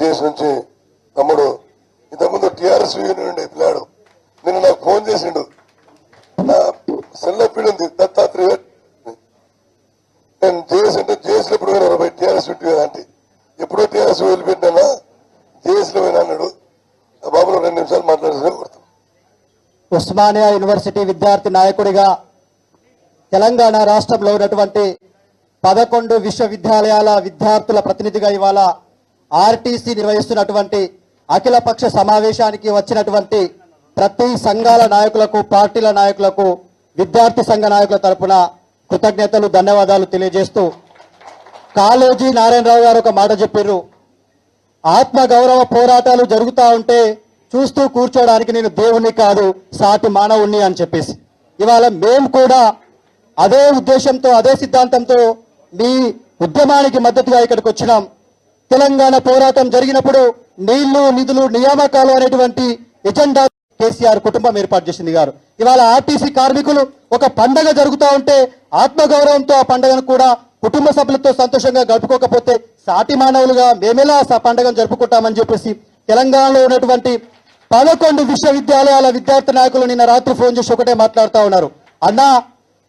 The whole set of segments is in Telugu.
చేసి నుంచి తమ్ముడు. ఇంతకుముందు టిఆర్ఎస్ యూనియన్ ఉండే పిల్లాడు. నిన్న నాకు ఫోన్ చేసిండు. నా సెల్ పీడి ఉంది దత్తాత్రేయ నేను జేఎస్ అంటే జేఎస్లో ఎప్పుడు పోయినా టిఆర్ఎస్ పెట్టి అంటే ఎప్పుడో టిఆర్ఎస్ వదిలిపెట్టినా జేఎస్ పోయినా అన్నాడు. ఆ బాబులో రెండు నిమిషాలు మాట్లాడుతున్నా కొడతాను ఉస్మానియా యూనివర్సిటీ విద్యార్థి నాయకుడిగా తెలంగాణ రాష్ట్రంలో ఉన్నటువంటి పదకొండు విశ్వవిద్యాలయాల విద్యార్థుల ప్రతినిధిగా ఇవాళ ఆర్టీసీ నిర్వహిస్తున్నటువంటి అఖిలపక్ష సమావేశానికి వచ్చినటువంటి ప్రతి సంఘాల నాయకులకు పార్టీల నాయకులకు విద్యార్థి సంఘ నాయకుల తరపున కృతజ్ఞతలు ధన్యవాదాలు తెలియజేస్తూ కాళోజీ నారాయణరావు గారు ఒక మాట చెప్పారు. ఆత్మ గౌరవ పోరాటాలు జరుగుతూ ఉంటే చూస్తూ కూర్చోడానికి నేను దేవుణ్ణి కాదు సాటి మానవుణ్ణి అని చెప్పేసి. ఇవాళ మేము కూడా అదే ఉద్దేశంతో అదే సిద్ధాంతంతో మీ ఉద్యమానికి మద్దతుగా ఇక్కడికి వచ్చినాం. తెలంగాణ పోరాటం జరిగినప్పుడు నీళ్ళు నిధులు నియామకాలు అనేటువంటి ఎజెండా కేసీఆర్ కుటుంబం ఏర్పాటు చేసింది గారు. ఇవాళ ఆర్టీసీ కార్మికులు ఒక పండగ జరుగుతూ ఉంటే ఆత్మగౌరవంతో ఆ పండగను కూడా కుటుంబ సభ్యులతో సంతోషంగా గడుపుకోకపోతే సాటి మానవులుగా మేమెలా ఆ జరుపుకుంటామని చెప్పేసి తెలంగాణలో ఉన్నటువంటి పదకొండు విశ్వవిద్యాలయాల విద్యార్థి నాయకులు నిన్న రాత్రి ఫోన్ చేసి ఒకటే మాట్లాడుతూ ఉన్నారు. అన్నా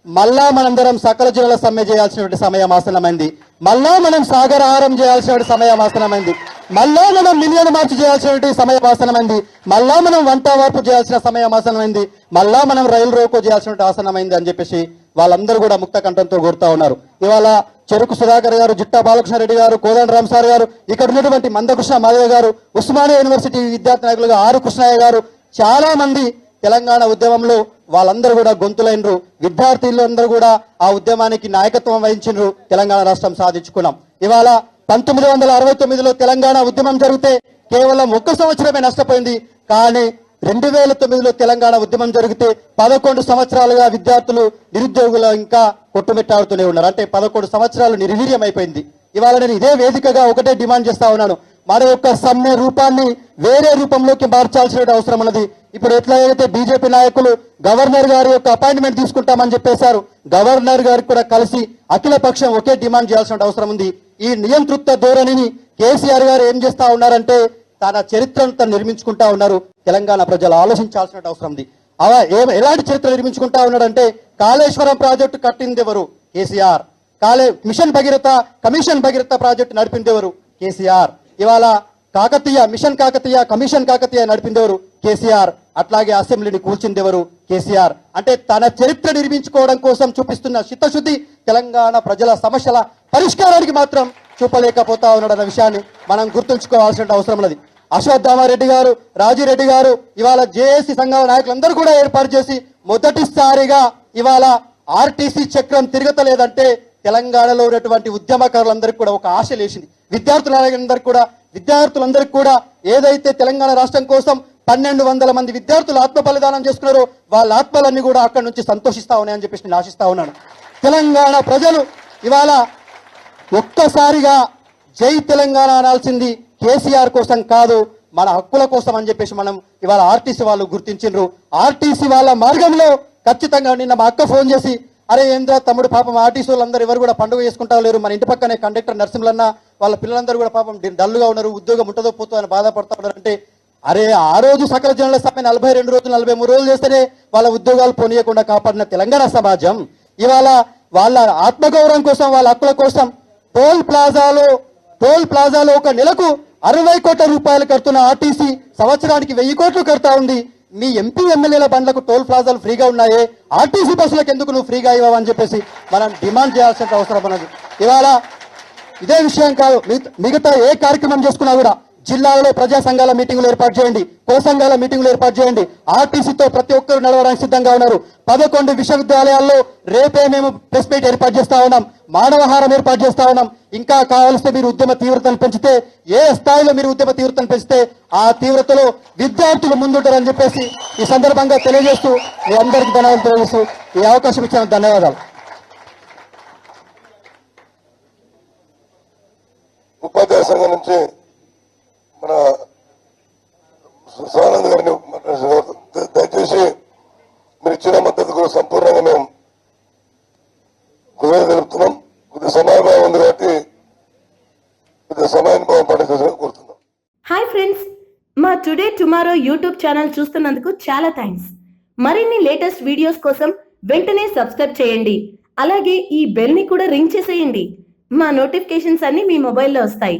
మళ్ళా మనందరం సకల జిల్లాల సమ్మె చేయాల్సినటువంటి సమయం ఆసనమైంది మళ్ళా మనం సాగర ఆహారం చేయాల్సినటువంటి సమయం ఆసనమైంది మళ్ళా మనం మిలియన్ మార్చి చేయాల్సినటువంటి సమయం ఆసనమైంది మళ్ళా మనం వంట వార్పు చేయాల్సిన సమయం ఆసనమైంది మళ్ళా మనం రైలు రోకో చేయాల్సినటువంటి ఆసనమైంది అని చెప్పేసి వాళ్ళందరూ కూడా ముక్త కంఠంతో కోరుతా ఉన్నారు. ఇవాళ చెరుకు సుధాకర్ గారు జిట్టా బాలకృష్ణ రెడ్డి గారు కోదండ రామ్ సార్ గారు ఇక్కడ ఉన్నటువంటి మందకృష్ణ మాధవ్ గారు ఉస్మానియా యూనివర్సిటీ విద్యార్థి నాయకులుగా ఆరు కృష్ణయ్య గారు చాలా మంది తెలంగాణ ఉద్యమంలో వాళ్ళందరూ కూడా గొంతులైనరు. విద్యార్థులందరూ కూడా ఆ ఉద్యమానికి నాయకత్వం వహించినరు. తెలంగాణ రాష్ట్రం సాధించుకున్నాం. ఇవాళ పంతొమ్మిది వందల అరవై తొమ్మిదిలో తెలంగాణ ఉద్యమం జరిగితే కేవలం ఒక్క సంవత్సరమే నష్టపోయింది. కానీ రెండు వేల తొమ్మిదిలో తెలంగాణ ఉద్యమం జరిగితే పదకొండు సంవత్సరాలుగా విద్యార్థులు నిరుద్యోగులు ఇంకా కొట్టుమిట్టాడుతూనే ఉన్నారు. అంటే పదకొండు సంవత్సరాలు నిర్వీర్యం అయిపోయింది ఇవాళ నేను ఇదే వేదికగా ఒకటే డిమాండ్ చేస్తా ఉన్నాను. మన యొక్క సమ్మె రూపాన్ని వేరే రూపంలోకి మార్చాల్సిన అవసరం ఉన్నది. ఇప్పుడు ఎట్లా అయితే బీజేపీ నాయకులు గవర్నర్ గారి యొక్క అపాయింట్మెంట్ తీసుకుంటామని చెప్పేశారు గవర్నర్ గారికి కూడా కలిసి అఖిల పక్షం ఒకే డిమాండ్ చేయాల్సిన అవసరం ఉంది. ఈ నియంతృత్వ ధోరణిని కేసీఆర్ గారు ఏం చేస్తా ఉన్నారంటే తన చరిత్రను తను నిర్మించుకుంటా ఉన్నారు. తెలంగాణ ప్రజలు ఆలోచించాల్సిన అవసరం ఉంది. అలా ఏ ఎలాంటి చరిత్ర నిర్మించుకుంటా ఉన్నాడంటే కాళేశ్వరం ప్రాజెక్టు కట్టింది ఎవరు? కేసీఆర్. కాలే mission Bhagiratha commission Bhagiratha project నడిపింది ఎవరు? కేసీఆర్. ఇవాళ కాకతీయ మిషన్ కాకతీయ కమిషన్ కాకతీయ నడిపిందెవరు కేసీఆర్. అట్లాగే అసెంబ్లీని కూల్చిందెవరు కేసీఆర్. అంటే తన చరిత్ర నిర్మించుకోవడం కోసం చూపిస్తున్న చిత్తశుద్ధి తెలంగాణ ప్రజల సమస్యల పరిష్కారానికి మాత్రం చూపలేకపోతా ఉన్నాడన్న విషయాన్ని మనం గుర్తుంచుకోవాల్సిన అవసరం ఉన్నది. అశ్వత్థామారెడ్డి గారు రాజిరెడ్డి గారు ఇవాళ జేఏసీ సంఘాల నాయకులందరూ కూడా ఏర్పాటు చేసి మొదటిసారిగా ఇవాళ ఆర్టీసీ చక్రం తిరగతలేదంటే తెలంగాణలో ఉన్నటువంటి ఉద్యమకారులందరికీ కూడా ఒక ఆశ లేచింది. విద్యార్థులందరికీ కూడా విద్యార్థులందరికీ కూడా ఏదైతే తెలంగాణ రాష్ట్రం కోసం పన్నెండు వందల మంది విద్యార్థులు ఆత్మ బలిదానం చేసుకున్నారో వాళ్ళ ఆత్మలన్నీ కూడా అక్కడి నుంచి సంతోషిస్తా ఉన్నాయని చెప్పేసి నేను ఆశిస్తా ఉన్నాను. తెలంగాణ ప్రజలు ఇవాళ ఒక్కసారిగా జై తెలంగాణ అనాల్సింది కేసీఆర్ కోసం కాదు మన హక్కుల కోసం అని చెప్పేసి మనం ఇవాళ ఆర్టీసీ వాళ్ళు గుర్తించిండ్రు ఆర్టీసీ వాళ్ళ మార్గంలో ఖచ్చితంగా నిన్న మా అక్క ఫోన్ చేసి అరే ఏంద్రా తమ్ముడు పాపం ఆర్టీసీ వాళ్ళందరూ ఎవరు కూడా పండుగ చేసుకుంటా లేరు. మన ఇంటి పక్కనే కండక్టర్ నర్సింహులన్న వాళ్ళ పిల్లలందరూ కూడా పాపం డల్గా డల్లుగా ఉన్నారు. ఉద్యోగం ఉంటుందో పోతుందో అని బాధపడతా ఉన్నారు అంటే అరే ఆ రోజు సకల జనుల సభ నలభై రెండు రోజులు నలభై మూడు రోజులు చేస్తేనే వాళ్ళ ఉద్యోగాలు పోనీయకుండా కాపాడిన తెలంగాణ సమాజం. ఇవాళ వాళ్ళ ఆత్మగౌరవం కోసం వాళ్ళ హక్కుల కోసం టోల్ ప్లాజాలో టోల్ ప్లాజాలో ఒక నెలకు అరవై కోట్ల రూపాయలు కడుతున్న ఆర్టీసీ సంవత్సరానికి వెయ్యి కోట్లు కడతా ఉంది. మీ ఎంపీ ఎమ్మెల్యేల బండ్లకు టోల్ ప్లాజాలు ఫ్రీగా ఉన్నాయే? ఆర్టీసీ బస్సులకు ఎందుకు నువ్వు ఫ్రీగా ఇవ్వవని చెప్పేసి మనం డిమాండ్ చేయాల్సిన అవసరం ఉన్నది. ఇవాళ ఇదే విషయం కాదు మిగతా- మిగతా ఏ కార్యక్రమం చేసుకున్నా కూడా జిల్లాలో ప్రజా సంఘాల మీటింగులు ఏర్పాటు చేయండి. కో సంఘాల మీటింగులు ఏర్పాటు చేయండి. ఆర్టీసీతో ప్రతి ఒక్కరు నడవడానికి సిద్ధంగా ఉన్నారు. పదకొండు విశ్వవిద్యాలయాల్లో రేపే మేము ప్రెస్ మీట్ ఏర్పాటు చేస్తా ఉన్నాం. మానవహారం ఏర్పాటు చేస్తా ఉన్నాం. ఇంకా కావలిస్తే మీరు ఉద్యమ తీవ్రతను పెంచితే ఏ స్థాయిలో మీరు ఉద్యమ తీవ్రతను పెంచితే ఆ తీవ్రతలో విద్యార్థులు ముందుంటారని చెప్పేసి ఈ సందర్భంగా తెలియజేస్తూ మీ అందరికీ ధన్యవాదాలు తెలియజేస్తూ ఈ అవకాశం ఇచ్చిన ధన్యవాదాలు. ఉపాధ్యాయ సంఘం నుంచి మన సోనంద్ గారిని దయచేసి మీరు ఇచ్చిన మద్దతుకు సంపూర్ణంగా మేము తెలుపుతున్నాం. కొద్ది ఉంది కాబట్టి కొద్ది కోరుతున్నాం. Hi friends. మా టుడే టుమారో యూట్యూబ్ ఛానల్ చూస్తున్నందుకు చాలా థ్యాంక్స్. మరిన్ని లేటెస్ట్ వీడియోస్ కోసం వెంటనే సబ్స్క్రైబ్ చేయండి. అలాగే ఈ బెల్ని కూడా రింగ్ చేసేయండి. మా నోటిఫికేషన్స్ అన్ని మీ మొబైల్లో వస్తాయి.